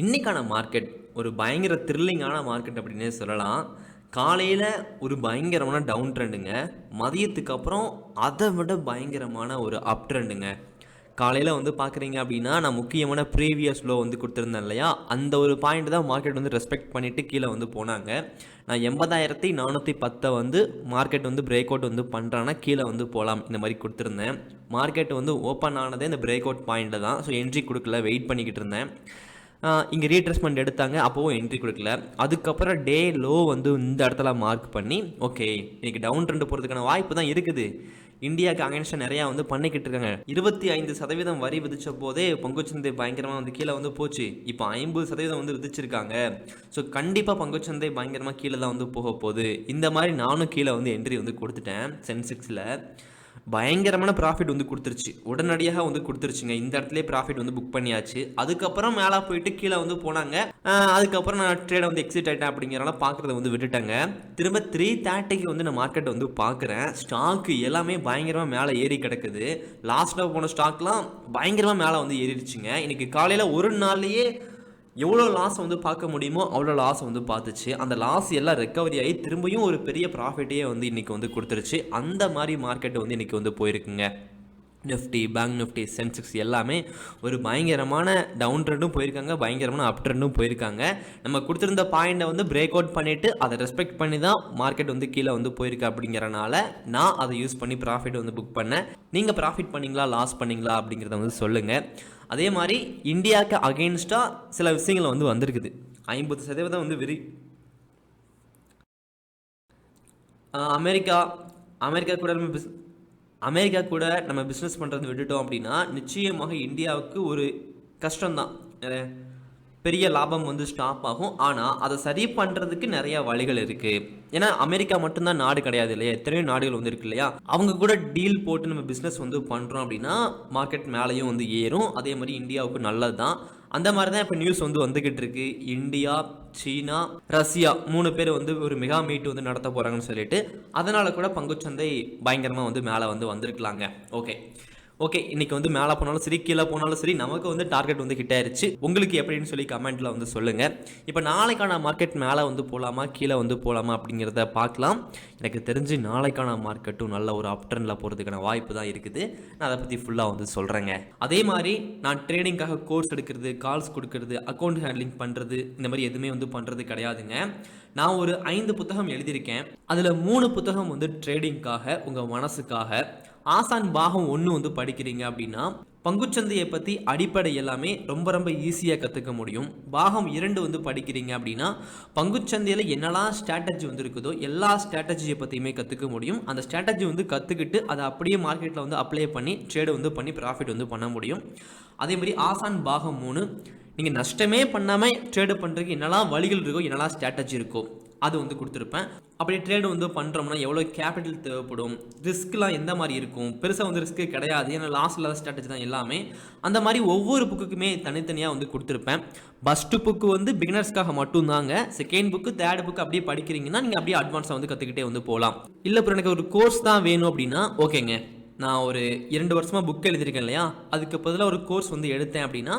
இன்றைக்கான மார்க்கெட் ஒரு பயங்கர த்ரில்லிங்கான மார்க்கெட் அப்படின்னே சொல்லலாம். காலையில் ஒரு பயங்கரமான டவுன் ட்ரெண்டுங்க மதியத்துக்கு அப்புறம் அதை விட பயங்கரமான ஒரு அப் ட்ரெண்டுங்க காலையில் வந்து பார்க்குறீங்க அப்படின்னா நான் முக்கியமான ப்ரீவியஸ் லோ வந்து கொடுத்துருந்தேன் இல்லையா? அந்த ஒரு பாயிண்ட் தான் மார்க்கெட் வந்து ரெஸ்பெக்ட் பண்ணிவிட்டு கீழே வந்து போனாங்க. நான் எண்பதாயிரத்தி நானூற்றி பத்தை வந்து மார்க்கெட் வந்து பிரேக் அவுட் வந்து பண்ணுறான்னா கீழே வந்து போகலாம் இந்த மாதிரி கொடுத்துருந்தேன். மார்க்கெட் வந்து ஓப்பன் ஆனதே இந்த பிரேக் அவுட் பாயிண்ட்டில் தான். ஸோ என்ட்ரி கொடுக்கல வெயிட் பண்ணிக்கிட்டு இருந்தேன். இங்கே ரீட்ரெஸ்மெண்ட் எடுத்தாங்க. அப்போவும் என்ட்ரி கொடுக்கல. அதுக்கப்புறம் டே லோ வந்து இந்த இடத்துல மார்க் பண்ணி ஓகே இன்னைக்கு டவுன் ட்ரெண்ட் போகிறதுக்கான வாய்ப்பு தான் இருக்குது. இந்தியாவுக்கு அகைன்ஸ்டாக நிறையா வந்து பண்ணிக்கிட்டு இருக்காங்க. இருபத்தி ஐந்து சதவீதம் வரி விதிச்ச போதே பங்குச்சந்தை பயங்கரமாக வந்து கீழே வந்து போச்சு. இப்போ ஐம்பது சதவீதம் வந்து விதிச்சிருக்காங்க. ஸோ கண்டிப்பாக பங்குச்சந்தை பயங்கரமாக கீழே தான் வந்து போக போகுது. இந்த மாதிரி நானும் கீழே வந்து என்ட்ரி வந்து கொடுத்துட்டேன். சென்செக்ஸில் பயங்கரமான ப்ராஃபிட் வந்து கொடுத்துருச்சு. உடனடியாக வந்து கொடுத்துருச்சுங்க. இந்த இடத்துல ப்ராஃபிட் வந்து புக் பண்ணியாச்சு. அதுக்கப்புறம் மேலே போயிட்டு கீழே வந்து போனாங்க. அதுக்கப்புறம் நான் ட்ரேடை வந்து எக்ஸிட் ஆகிட்டேன் அப்படிங்கிறனால பார்க்குறத வந்து விட்டுட்டேங்க. திரும்ப த்ரீ தேர்ட்டிக்கு வந்து நான் மார்க்கெட் வந்து பார்க்குறேன். ஸ்டாக்கு எல்லாமே பயங்கரமாக மேலே ஏறி கிடக்குது. லாஸ்ட்டில் போன ஸ்டாக்லாம் பயங்கரமாக மேலே வந்து ஏறிடுச்சுங்க. இன்னைக்கு காலையில் ஒரு நாள்லேயே எவ்வளோ லாஸ் வந்து பார்க்க முடியுமோ அவ்வளோ லாஸ் வந்து பார்த்துச்சு. அந்த லாஸ் எல்லாம் ரெக்கவரி ஆகி திரும்பியும் ஒரு பெரிய ப்ராஃபிட்டையே வந்து இன்றைக்கி வந்து கொடுத்துருச்சு. அந்த மாதிரி மார்க்கெட் வந்து இன்றைக்கி வந்து போயிருக்குங்க. நிஃப்டி பேங்க் நிஃப்டி சென்செக்ஸ் எல்லாமே ஒரு பயங்கரமான டவுன் ட்ரெண்டும் போயிருக்காங்க பயங்கரமான அப் ட்ரெண்டும் போயிருக்காங்க. நம்ம கொடுத்துருந்த பாயிண்டை வந்து பிரேக் அவுட் பண்ணிவிட்டு அதை ரெஸ்பெக்ட் பண்ணி தான் மார்க்கெட் வந்து கீழே வந்து போயிருக்கு அப்படிங்கிறனால நான் அதை யூஸ் பண்ணி ப்ராஃபிட் வந்து புக் பண்ணேன். நீங்கள் ப்ராஃபிட் பண்ணீங்களா லாஸ் பண்ணீங்களா அப்படிங்கிறத வந்து சொல்லுங்கள் அதே மாதிரி இந்தியாவுக்கு அகெயின்ஸ்டாக சில விஷயங்கள் வந்து வந்திருக்குது. ஐம்பது சதவீதம் வந்து விரி அமெரிக்கா அமெரிக்கா கூட அமெரிக்கா கூட நம்ம பிஸ்னஸ் பண்ணுறது விட்டுட்டோம் அப்படின்னா நிச்சயமாக இந்தியாவுக்கு ஒரு கஷ்டம்தான். நிறைய பெரிய லாபம் வந்து ஸ்டாப் ஆகும். ஆனால் அதை சரி பண்ணுறதுக்கு நிறையா வழிகள் இருக்குது ஏன்னா அமெரிக்கா மட்டும்தான் நாடு கிடையாது இல்லையா? எத்தனையோ நாடுகள் வந்து இருக்கு இல்லையா? அவங்க கூட டீல் போட்டு நம்ம பிஸ்னஸ் வந்து பண்ணுறோம் அப்படின்னா மார்க்கெட் மேலேயும் வந்து ஏறும். அதே மாதிரி இந்தியாவுக்கு நல்லது தான் அந்த மாதிரி தான் இப்போ நியூஸ் வந்து வந்துக்கிட்டு இருக்கு. இந்தியா சீனா ரஷ்யா மூணு பேர் வந்து ஒரு மெகா மீட் வந்து நடத்த போகிறாங்கன்னு சொல்லிட்டு அதனால் கூட பங்குச்சந்தை பயங்கரமாக வந்து மேலே வந்து வந்திருக்கலாங்க. ஓகே ஓகே இன்னைக்கு வந்து மேலே போனாலும் சரி கீழே போனாலும் சரி நமக்கு வந்து டார்கெட் வந்து ஹிட் ஆயிருச்சு உங்களுக்கு எப்படின்னு சொல்லி கமெண்ட்டில் வந்து சொல்லுங்கள் இப்போ நாளைக்கான மார்க்கெட் மேலே வந்து போகலாமா கீழே வந்து போகலாமா அப்படிங்கிறத பார்க்கலாம். எனக்கு தெரிஞ்சு நாளைக்கான மார்க்கெட்டும் நல்ல ஒரு அப் ட்ரெண்டில் போகிறதுக்கான வாய்ப்பு தான் இருக்குது. நான் அதை பற்றி ஃபுல்லாக வந்து சொல்கிறேங்க அதே மாதிரி நான் ட்ரேடிங்காக கோர்ஸ் எடுக்கிறது கால்ஸ் கொடுக்கறது அக்கௌண்ட் ஹேண்ட்லிங் பண்ணுறது இந்த மாதிரி எதுவுமே வந்து பண்ணுறது கிடையாதுங்க. நான் ஒரு ஐந்து புத்தகம் எழுதியிருக்கேன். அதில் மூணு புத்தகம் வந்து ட்ரேடிங்காக உங்கள் மனசுக்காக. ஆசான் பாகம் ஒன்று வந்து படிக்கிறீங்க அப்படின்னா பங்குச்சந்தையை பற்றி அடிப்படை எல்லாமே ரொம்ப ரொம்ப ஈஸியாக கற்றுக்க முடியும். பாகம் இரண்டு வந்து படிக்கிறீங்க அப்படின்னா பங்குச்சந்தையில் என்னெல்லாம் ஸ்ட்ராட்டஜி வந்து இருக்குதோ எல்லா ஸ்ட்ராட்டஜியை பற்றியுமே கற்றுக்க முடியும். அந்த ஸ்ட்ராட்டஜி வந்து கற்றுக்கிட்டு அதை அப்படியே மார்க்கெட்டில் வந்து அப்ளை பண்ணி ட்ரேடு வந்து பண்ணி ப்ராஃபிட் வந்து பண்ண முடியும். அதே மாதிரி ஆசான் பாகம் மூணு நீங்கள் நஷ்டமே பண்ணாமல் ட்ரேடு பண்ணுறதுக்கு என்னெல்லாம் வழிகள் இருக்கோ என்னெல்லாம் ஸ்ட்ராட்டஜி இருக்கோ அது வந்து கொடுத்துருப்பேன். அப்படி ட்ரேடு வந்து பண்ணுறோம்னா எவ்வளோ கேபிட்டல் தேவைப்படும்? ரிஸ்க்லாம் எந்த மாதிரி இருக்கும்? பெருசாக வந்து ரிஸ்க்கு கிடையாது. ஏன்னா லாஸ் இல்லாத ஸ்ட்ராட்டஜி தான் எல்லாமே. அந்த மாதிரி ஒவ்வொரு புக்குக்குமே தனித்தனியாக வந்து கொடுத்துருப்பேன். ஃபஸ்ட்டு புக்கு வந்து பிகினர்ஸ்க்காக மட்டும்தாங்க. செகண்ட் புக்கு தேர்ட் புக்கு அப்படியே படிக்கிறீங்கன்னா நீங்கள் அப்படியே அட்வான்ஸாக வந்து கற்றுக்கிட்டே வந்து போகலாம். இல்லை இப்போ எனக்கு ஒரு கோர்ஸ் தான் வேணும் அப்படின்னா ஓகேங்க நான் ஒரு இரண்டு வருஷமாக புக் எழுதியிருக்கேன் இல்லையா? அதுக்கு பதிலாக ஒரு கோர்ஸ் வந்து எடுத்தேன் அப்படின்னா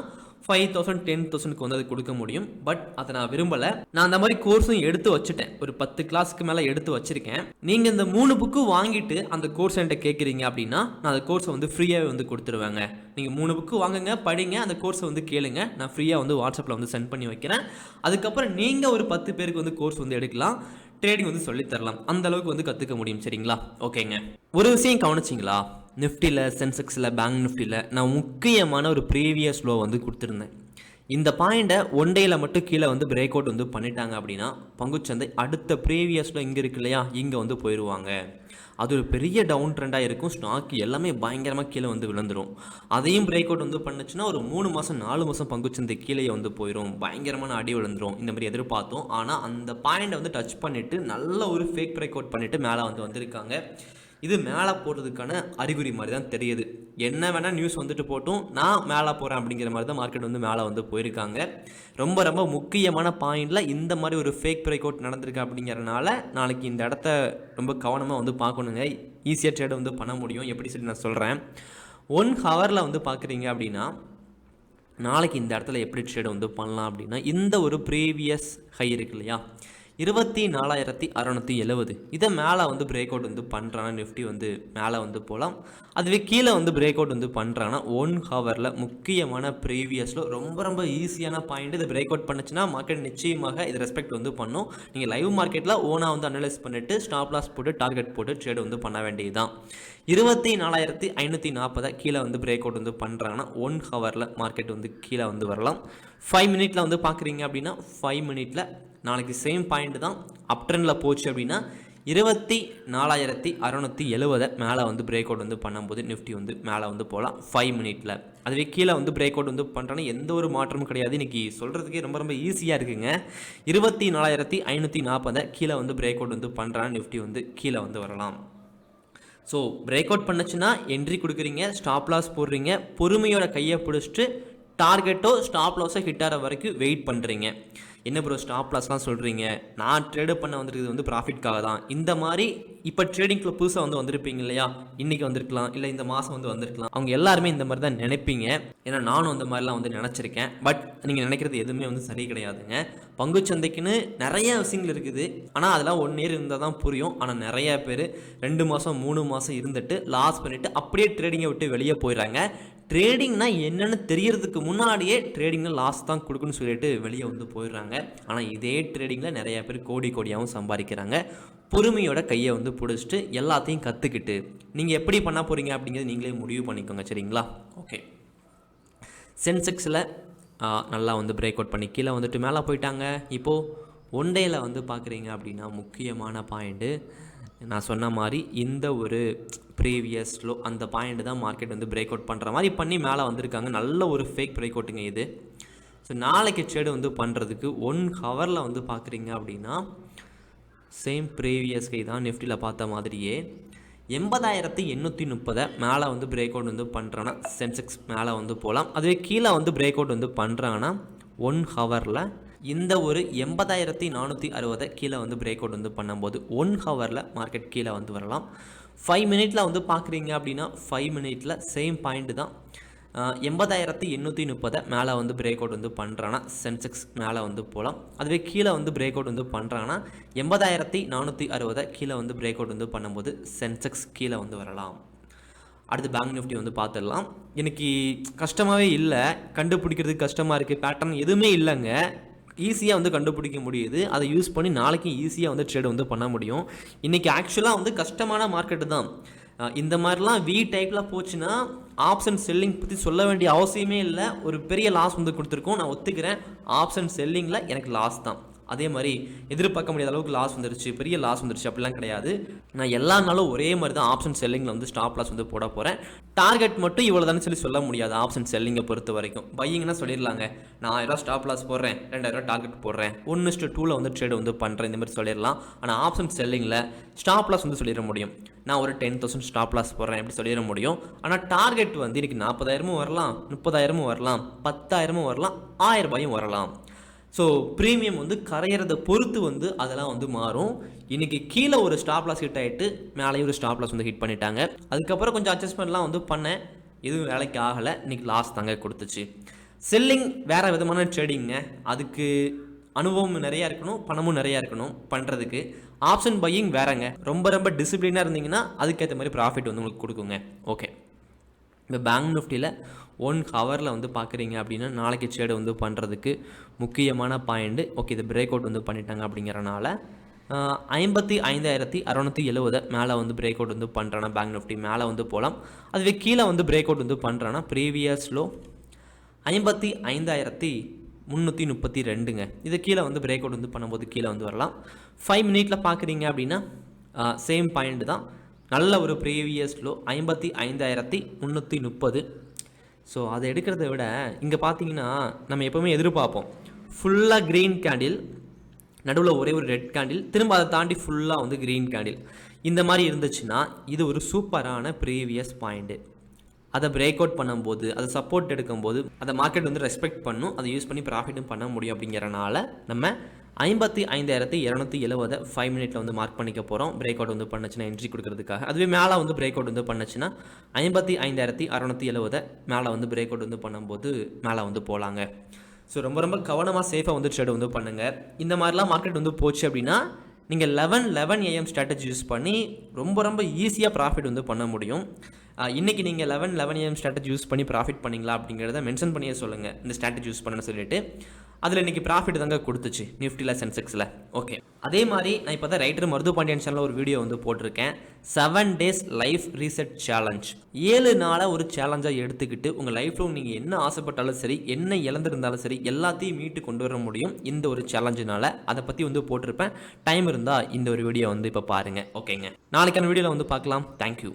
ஃபைவ் தௌசண்ட் டென் தௌசண்ட்க்கு வந்து அது கொடுக்க முடியும். பட் அதை நான் விரும்பலை. நான் அந்த மாதிரி கோர்ஸும் எடுத்து வச்சுட்டேன். ஒரு பத்து கிளாஸ்க்கு மேலே எடுத்து வச்சுருக்கேன். நீங்கள் இந்த மூணு புக்கு வாங்கிட்டு அந்த கோர்ஸ் என்கிட்ட கேட்குறீங்க அப்படின்னா நான் அந்த கோர்ஸை வந்து ஃப்ரீயாகவே வந்து கொடுத்துருவேங்க. நீங்கள் மூணு புக்கு வாங்குங்க படிங்க அந்த கோர்ஸை வந்து கேளுங்க. நான் ஃப்ரீயாக வந்து வாட்ஸ்அப்பில் வந்து சென்ட் பண்ணி வைக்கிறேன். அதுக்கப்புறம் நீங்கள் ஒரு பத்து பேருக்கு வந்து கோர்ஸ் வந்து எடுக்கலாம். ட்ரேடிங் வந்து சொல்லித்தரலாம் அந்த அளவுக்கு வந்து கற்றுக்க முடியும் சரிங்களா? ஓகேங்க ஒரு விஷயம் கவனிச்சிங்களா? நிஃப்டியில் சென்செக்ஸில் பேங்க் நிஃப்டியில் நான் முக்கியமான ஒரு ப்ரீவியஸ் லோ வந்து கொடுத்துருந்தேன். இந்த பாயிண்ட்டை ஒன் டேயில் மட்டும் கீழே வந்து பிரேக் அவுட் வந்து பண்ணிட்டாங்க அப்படின்னா பங்குச்சந்தை அடுத்த ப்ரீவியஸில் இங்கே இருக்கு இல்லையா? இங்கே வந்து போயிடுவாங்க அது ஒரு பெரிய டவுன் ட்ரெண்டாக இருக்கும். ஸ்டாக் எல்லாமே பயங்கரமாக கீழே வந்து விழுந்துடும் அதையும் பிரேக் அவுட் வந்து பண்ணுச்சுன்னா ஒரு மூணு மாதம் நாலு மாதம் பங்குச்சந்தை கீழே வந்து போயிடும் பயங்கரமான அடி விழுந்துடும் இந்த மாதிரி எதிர்பார்த்தோம். ஆனால் அந்த பாயிண்டை வந்து டச் பண்ணிவிட்டு நல்ல ஒரு ஃபேக் பிரேக் அவுட் பண்ணிவிட்டு மேலே வந்து வந்திருக்காங்க. இது மேலே போகிறதுக்கான அறிகுறி மாதிரி தான் தெரியுது. என்ன வேணால் நியூஸ் வந்துட்டு போட்டும் நான் மேலே போகிறேன் அப்படிங்கிற மாதிரி தான் மார்க்கெட் வந்து மேலே வந்து போயிருக்காங்க. ரொம்ப ரொம்ப முக்கியமான பாயிண்டில் இந்த மாதிரி ஒரு ஃபேக் பிரேக் அவுட் நடந்திருக்கு அப்படிங்கிறனால நாளைக்கு இந்த இடத்த ரொம்ப கவனமாக வந்து பார்க்கணுங்க. ஈஸியாக ட்ரேட் வந்து பண்ண முடியும். எப்படி சொல்லி நான் சொல்கிறேன் ஒன் ஹவரில் வந்து பார்க்குறீங்க அப்படின்னா நாளைக்கு இந்த இடத்துல எப்படி ட்ரேட் வந்து பண்ணலாம் அப்படின்னா இந்த ஒரு ப்ரீவியஸ் ஹை இருக்கு இல்லையா? இருபத்தி நாலாயிரத்தி அறநூற்றி எழுபது. இதை மேலே வந்து பிரேக் அவுட் வந்து பண்ணுறாங்கன்னா நிஃப்டி வந்து மேலே வந்து போகலாம். அதுவே கீழே வந்து பிரேக் அவுட் வந்து பண்ணுறாங்கன்னா ஒன் ஹவரில் முக்கியமான ப்ரீவியஸில் ரொம்ப ரொம்ப ஈஸியான பாயிண்ட் இதை பிரேக் அவுட் பண்ணுச்சுன்னா மார்க்கெட் நிச்சயமாக இது ரெஸ்பெக்ட் வந்து பண்ணும். நீங்கள் லைவ் மார்க்கெட்டில் ஓனாக வந்து அனலைஸ் பண்ணிவிட்டு ஸ்டாப் லாஸ் போட்டு டார்கெட் போட்டு ட்ரேட் வந்து பண்ண வேண்டியது தான் இருபத்தி நாலாயிரத்தி ஐநூற்றி நாற்பதை கீழே வந்து பிரேக் அவுட் வந்து பண்ணுறாங்கன்னா ஒன் ஹவரில் மார்க்கெட் வந்து கீழே வந்து வரலாம். ஃபைவ் மினிட்ல வந்து பார்க்குறீங்க அப்படின்னா ஃபைவ் மினிட்ல நாளைக்கு சேம் பாயிண்ட் தான் அப் ட்ரெண்டில் போச்சு அப்படின்னா இருபத்தி நாலாயிரத்தி அறநூற்றி எழுவதை மேலே வந்து பிரேக் அவுட் வந்து பண்ணும்போது நிஃப்டி வந்து மேலே வந்து போகலாம் ஃபைவ் மினிட்ல அதுவே கீழே வந்து பிரேக் அவுட் வந்து பண்ணுறோன்னா எந்த ஒரு மாற்றமும் கிடையாது. இன்றைக்கி சொல்கிறதுக்கே ரொம்ப ரொம்ப ஈஸியாக இருக்குங்க. இருபத்தி நாலாயிரத்தி ஐநூற்றி நாற்பதை கீழே வந்து பிரேக் அவுட் வந்து பண்ணுறான்னு நிஃப்டி வந்து கீழே வந்து வரலாம். ஸோ பிரேக் அவுட் பண்ணுச்சுன்னா என்ட்ரி கொடுக்குறீங்க ஸ்டாப் லாஸ் போடுறீங்க பொறுமையோட கையை பிடிச்சிட்டு டார்கெட்டோ ஸ்டாப் லாஸோ ஹிட் ஆகிற வரைக்கும் வெயிட் பண்ணுறீங்க என்ன ப்ரோ ஸ்டாப் லாஸ்லாம் சொல்கிறீங்க நான் ட்ரேடு பண்ண வந்திருக்கிறது வந்து ப்ராஃபிட்காக தான். இந்த மாதிரி இப்போ ட்ரேடிங்கில் புதுசாக வந்து வந்திருப்பீங்க இல்லையா? இன்றைக்கி வந்திருக்கலாம் இல்லை இந்த மாதம் வந்து வந்திருக்கலாம். அவங்க எல்லாருமே இந்த மாதிரி தான் நினைப்பீங்க. ஏன்னா நானும் அந்த மாதிரிலாம் வந்து நினச்சிருக்கேன். பட் நீங்கள் நினைக்கிறது எதுவுமே வந்து சரி கிடையாதுங்க. பங்குச்சந்தைக்குன்னு நிறைய விஷயங்கள் இருக்குது. ஆனால் அதெல்லாம் ஒன் இயர் இருந்தால் தான் புரியும். ஆனால் நிறைய பேர் ரெண்டு மாதம் மூணு மாதம் இருந்துட்டு லாஸ் பண்ணிவிட்டு அப்படியே ட்ரேடிங்கை விட்டு வெளியே போயிடுறாங்க. ட்ரேடிங்னா என்னென்னு தெரியறதுக்கு முன்னாடியே ட்ரேடிங்கில் லாஸ் தான் கொடுக்குன்னு சொல்லிட்டு வெளியே வந்து போயிடுறாங்க. ஆனால் இதே ட்ரேடிங்கில் நிறைய பேர் கோடி கோடியாகவும் சம்பாதிக்கிறாங்க. பொறுமையோட கையை வந்து பிடிச்சிட்டு எல்லாத்தையும் கற்றுக்கிட்டு நீங்கள் எப்படி பண்ண போகிறீங்க அப்படிங்கிறது நீங்களே முடிவு பண்ணிக்கோங்க சரிங்களா? ஓகே சென்செக்ஸில் நல்லா வந்து பிரேக் அவுட் பண்ணி கீழே வந்துட்டு மேலே போயிட்டாங்க. இப்போது ஒன் டேயில் வந்து பார்க்குறீங்க அப்படின்னா முக்கியமான பாயிண்ட்டு நான் சொன்ன மாதிரி இந்த ஒரு ப்ரீவியஸ் லோ அந்த பாயிண்ட் தான் மார்க்கெட் வந்து பிரேக் அவுட் பண்ணுற மாதிரி பண்ணி மேலே வந்திருக்காங்க. நல்ல ஒரு ஃபேக் பிரேக் அவுட்டுங்க இது. ஸோ நாளைக்கு ட்ரேடு வந்து பண்ணுறதுக்கு ஒன் ஹவரில் வந்து பார்க்குறீங்க அப்படின்னா சேம் ப்ரீவியஸ் கை தான் நிஃப்டியில் பார்த்த மாதிரியே எண்பதாயிரத்தி எண்ணூற்றி முப்பதை மேலே வந்து பிரேக் அவுட் வந்து பண்ணுறாங்கன்னா சென்செக்ஸ் மேலே வந்து போகலாம் அதுவே கீழே வந்து பிரேக் அவுட் வந்து பண்ணுறாங்கன்னா ஒன் ஹவரில் இந்த ஒரு எண்பதாயிரத்தி நானூற்றி அறுபதை கீழே வந்து பிரேக் அவுட் வந்து பண்ணும்போது ஒன் ஹவரில் மார்க்கெட் கீழே வந்து வரலாம். ஃபைவ் மினிட்ல வந்து பார்க்குறீங்க அப்படின்னா ஃபைவ் மினிட்ல சேம் பாயிண்ட் தான். எண்பதாயிரத்தி எண்ணூற்றி முப்பதை மேலே வந்து பிரேக் அவுட் வந்து பண்ணுறாங்கன்னா சென்செக்ஸ் மேலே வந்து போகலாம் அதுவே கீழே வந்து பிரேக் அவுட் வந்து பண்ணுறாங்கன்னா எண்பதாயிரத்தி நானூற்றி அறுபதை கீழே வந்து பிரேக் அவுட் வந்து பண்ணும்போது சென்செக்ஸ் கீழே வந்து வரலாம். அடுத்து பேங்க் நிஃப்டி வந்து பார்த்துடலாம். எனக்கு கஷ்டமாகவே இல்லை கண்டுபிடிக்கிறதுக்கு கஷ்டமாக இருக்குது பேட்டர்ன் எதுவுமே இல்லைங்க. ஈஸியாக வந்து கண்டுபிடிக்க முடியுது. அதை யூஸ் பண்ணி நாளைக்கு ஈஸியாக வந்து ட்ரேட் வந்து பண்ண முடியும். இன்றைக்கி ஆக்சுவலாக வந்து கஷ்டமான மார்க்கெட்டு தான். இந்த மாதிரிலாம் வி டைப்பில் போச்சுன்னா ஆப்ஷன் செல்லிங் பற்றி சொல்ல வேண்டிய அவசியமே இல்லை. ஒரு பெரிய லாஸ் வந்து கொடுத்துருக்கோம். நான் ஒத்துக்கிறேன். ஆப்ஷன் செல்லிங்கில் எனக்கு லாஸ் தான். அதே மாதிரி எதிர்பார்க்க முடியாத அளவுக்கு லாஸ் வந்துருச்சு பெரிய லாஸ் வந்துருச்சு அப்படிலாம் கிடையாது. நான் எல்லா நாளும் ஒரே மாதிரி தான் ஆப்ஷன் செல்லிங்கில் வந்து ஸ்டாப் லாஸ் வந்து போட போகிறேன் டார்கெட் மட்டும் இவ்வளோ தானே சொல்லி சொல்ல முடியாது ஆப்ஷன் செல்லிங்கை பொறுத்த வரைக்கும். பையிங்னா சொல்லிடலாங்க. நான் ஆயிரம் ஸ்டாப் லாஸ் போடுறேன் ரெண்டாயிரம் டார்கெட் போடுறேன். ஒன்று ஸ்டு டூவில் வந்து ட்ரேட் வந்து பண்ணுறேன் இந்த மாதிரி சொல்லிடலாம். ஆனால் ஆப்ஷன் செல்லிங்கில் ஸ்டாப் லாஸ் வந்து சொல்லிட முடியும். நான் ஒரு டென் தௌசண்ட் ஸ்டாப் லாஸ் போடுறேன் எப்படி சொல்லிட முடியும். ஆனால் டார்கெட் வந்து இன்றைக்கி நாற்பதாயிரமும் வரலாம் முப்பதாயிரமும் வரலாம் பத்தாயிரமும் வரலாம் ஆயிரம் ரூபாயும் வரலாம். ஸோ ப்ரீமியம் வந்து கரையிறத பொறுத்து வந்து அதெல்லாம் வந்து மாறும். இன்னைக்கு கீழே ஒரு ஸ்டாப் லாஸ் ஹிட் ஆகிட்டு மேலேயும் ஒரு ஸ்டாப் லாஸ் வந்து ஹிட் பண்ணிட்டாங்க. அதுக்கப்புறம் கொஞ்சம் அட்ஜஸ்ட்மெண்ட்லாம் வந்து பண்ணேன். எதுவும் வேலைக்கு ஆகலை. இன்னைக்கு லாஸ் தாங்க கொடுத்துச்சு. செல்லிங் வேறு விதமான ட்ரேடிங்க அதுக்கு அனுபவம் நிறையா இருக்கணும். பணமும் நிறையா இருக்கணும் பண்ணுறதுக்கு ஆப்ஷன் பையிங் வேறங்க. ரொம்ப ரொம்ப டிசிப்ளினாக இருந்தீங்கன்னா அதுக்கேற்ற மாதிரி ப்ராஃபிட் வந்து உங்களுக்கு கொடுக்குங்க. ஓகே இப்போ பேங்க் நிஃப்டியில் ஒன் ஹவரில் வந்து பார்க்குறீங்க அப்படின்னா நாளைக்கு ட்ரேடு வந்து பண்ணுறதுக்கு முக்கியமான பாயிண்ட்டு ஓகே இது பிரேக் அவுட் வந்து பண்ணிட்டாங்க அப்படிங்கிறனால ஐம்பத்தி ஐந்தாயிரத்தி அறநூற்றி எழுவதை மேலே வந்து பிரேக் அவுட் வந்து பண்ணுறேன்னா பேங்க் நிஃப்டி மேலே வந்து போகலாம் அதுவே கீழே வந்து பிரேக் அவுட் வந்து பண்ணுறேன்னா ப்ரீவியஸ் லோ ஐம்பத்தி ஐந்தாயிரத்தி முந்நூற்றி முப்பத்தி ரெண்டுங்க. இது கீழே வந்து பிரேக் அவுட் வந்து பண்ணும்போது கீழே வந்து வரலாம். ஃபைவ் மினிட்ல பார்க்குறீங்க அப்படின்னா சேம் பாயிண்ட் தான். நல்ல ஒரு ப்ரீவியஸ் லோ ஐம்பத்தி ஐந்தாயிரத்தி முந்நூற்றி முப்பது. ஸோ அதை எடுக்கிறத விட இங்கே பார்த்தீங்கன்னா நம்ம எப்போவுமே எதிர்பார்ப்போம். ஃபுல்லாக க்ரீன் கேண்டில் நடுவில் ஒரே ஒரு ரெட் கேண்டில் திரும்ப அதை தாண்டி ஃபுல்லாக வந்து க்ரீன் கேண்டில் இந்த மாதிரி இருந்துச்சுன்னா இது ஒரு சூப்பரான ப்ரீவியஸ் பாயிண்ட்டு அதை பிரேக் அவுட் பண்ணும்போது அதை சப்போர்ட் எடுக்கும்போது அதை மார்க்கெட் வந்து ரெஸ்பெக்ட் பண்ணும். அதை யூஸ் பண்ணி ப்ராஃபிட்டும் பண்ண முடியும் அப்படிங்கிறனால நம்ம ஐம்பத்தி ஐந்தாயிரத்தி இரநூத்தி எழுபதை ஃபைவ் மினிட்ல வந்து மார்க் பண்ணிக்க போகிறோம் பிரேக் அவுட் வந்து பண்ணுச்சுன்னா என்ட்ரி கொடுக்கறதுக்காக. அதுவே மேலே வந்து பிரேக் அவுட் வந்து பண்ணுச்சுன்னா ஐம்பத்தி ஐந்தாயிரத்தி அறநூற்றி எழுபதை மேலே வந்து பிரேக் அவுட் வந்து பண்ணும்போது மேலே வந்து போகலாங்க ஸோ ரொம்ப ரொம்ப கவனமாக சேஃபாக வந்து ட்ரேட் வந்து பண்ணுங்கள் இந்த மாதிரிலாம் மார்க்கெட் வந்து போச்சு அப்படின்னா நீங்கள் eleven eleven AM strategy use பண்ணி ரொம்ப ரொம்ப ஈஸியாக ப்ராஃபிட் வந்து பண்ண முடியும். இன்றைக்கி நீங்கள் eleven eleven AM strategy use பண்ணி ப்ராஃபிட் பண்ணிங்களா அப்படிங்கிறத மென்ஷன் பண்ணியே சொல்லுங்கள் இந்த ஸ்ட்ராட்டஜி யூஸ் பண்ணணும்னு சொல்லிட்டு. அதில் இன்னைக்கு ப்ராஃபிட் தாங்க கொடுத்துச்சு நிஃப்டியில் சென்செக்ஸில் ஓகே அதே மாதிரி நான் இப்போ தான் ரைட்டர் மருது பாண்டியன் சேனலில் ஒரு வீடியோ வந்து போட்டிருக்கேன். Seven days life reset challenge ஏழு நாளாக ஒரு சேலஞ்சாக எடுத்துக்கிட்டு உங்கள் லைஃப்பில் நீங்கள் என்ன ஆசைப்பட்டாலும் சரி என்ன இழந்திருந்தாலும் சரி எல்லாத்தையும் மீட்டு கொண்டு வர முடியும் இந்த ஒரு சேலஞ்சினால் அதை பற்றி வந்து போட்டிருப்பேன். டைம் இருந்தால் இந்த ஒரு வீடியோ வந்து இப்போ பாருங்கள் ஓகேங்க நாளைக்கான வீடியோவில் வந்து பார்க்கலாம். தேங்க்யூ